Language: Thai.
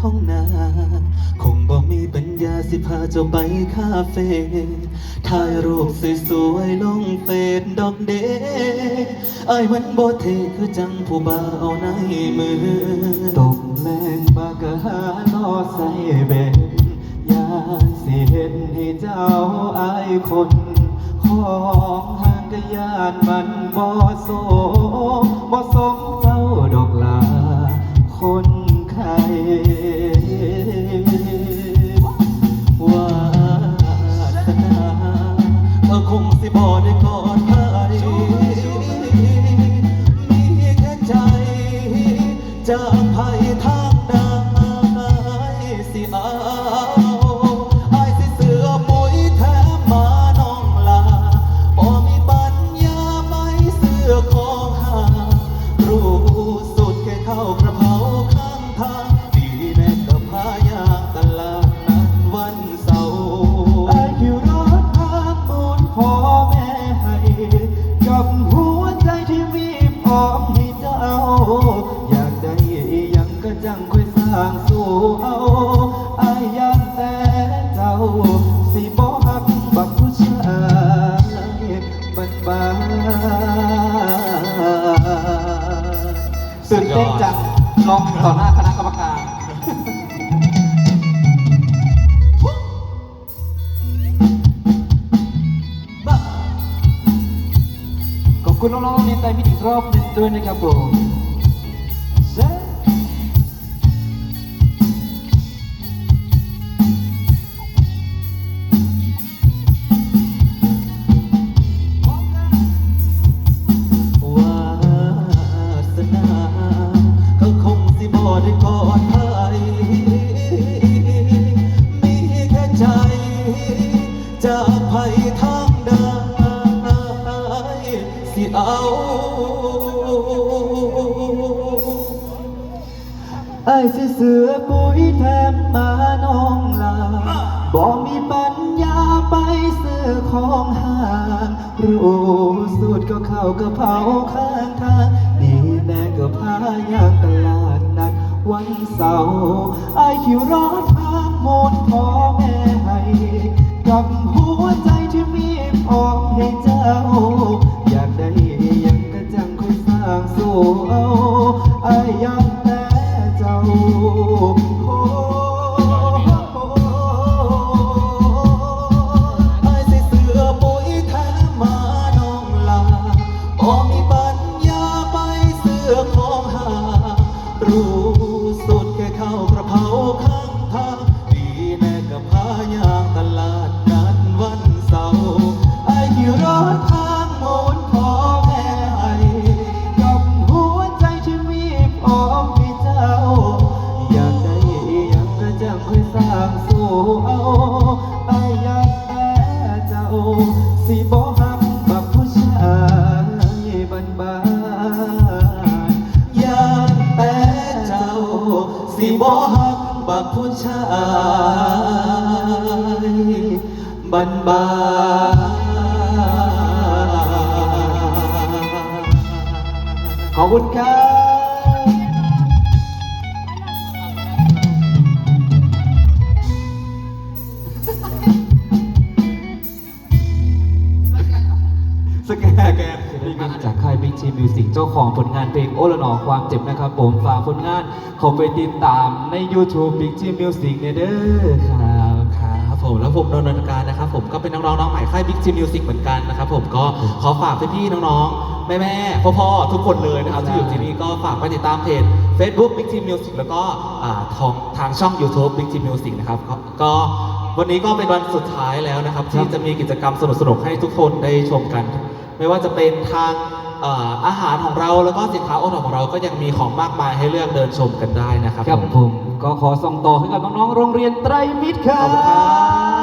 ท้องนา คงบอกมีปัญญาสิพาเจ้าไปคาเฟ่ถ่ายรูปสวยๆลงเฟซดอกเดไอ้วันบ่เทคือจังผู้บ่าเอาในมือ ตกแรงบากะหาล่อใส่เบ็ดยาสิเห็นให้เจ้าอายคนของห่างกะยานมันบ่โซบ่ จจากภัยทางใดสิอา พร้อมให้เจ้า อยากได้ยังก็จังค่อยสร้างสู่เอาอายยากแต่เจ้า สิบ่ฮักบักผู้ชายบัดบาตื่นเต้นจังร้องต่อหน้าคณะกรรม คุณน้องๆในใจมิตรอีกรอบหนึ่งด้วยนะครับผมเซ่วาสนาก็คงสิบ่ได้กอดใครมีแค่ใจจากภัยทางใดสิเอา ไอ้สิเสือปุ๋ยแถมมาน้องลาบอกมีปัญญาไปซื้อของห่างรู้สูตรก็เข้ากระเพราข้างทางดีแน่ก็พายางตลาดนัดวันเสาร์ไอ้ รู้สุดแค่เข้ากระเพราข้างทางดีแน่กับพายางตลาดนัดวันเสาร์ไอ้ขี่รถทางมนต์พ่อแม่ให้กับหัวใจที่มีพร้อมให้เจ้า อยากได้อยังก็จังค่อยสร้างสู่เอา บักผู้ชายบ้านบานขอบคุณครับสแกน แกนนี่ก็จากค่าย Big G Music เจ้าของผลงานเพลงโอละหนอความเจ็บนะครับผมฝากผลงานเของไปติดตามใน YouTube Big G Music เนี่ยเด้อครับครับผมแล้วผมโดนนการนะครับผมก็เป็นน้องๆน้องใหม่ค่าย Big G Music เหมือนกันนะครับผมก็ขอฝากพี่ๆน้องๆ แม่ๆพ่อๆทุกคนเลยนะครับที่อยู่ที่นี่ก็ฝากไปติดตามเพจ Facebook Big G Music แล้วก็อ่าทางทางช่อง YouTube Big G Music นะครับก็ก็วันนี้ก็เป็นวันสุดท้ายแล้วนะครับ ที่จะมีกิจกรรมสนุกๆให้ทุกคนได้ชมกัน ไม่ว่าจะเป็นทางเอ่ออาหารของเราแล้วก็สินค้าโอท็อปของเราก็ยังมีของมากมายให้เลือกเดินชมกันได้นะครับครับผมผมก็ขอส่งต่อให้กับน้องๆโรงเรียนไตรมิตรครัขอบคุณครับบ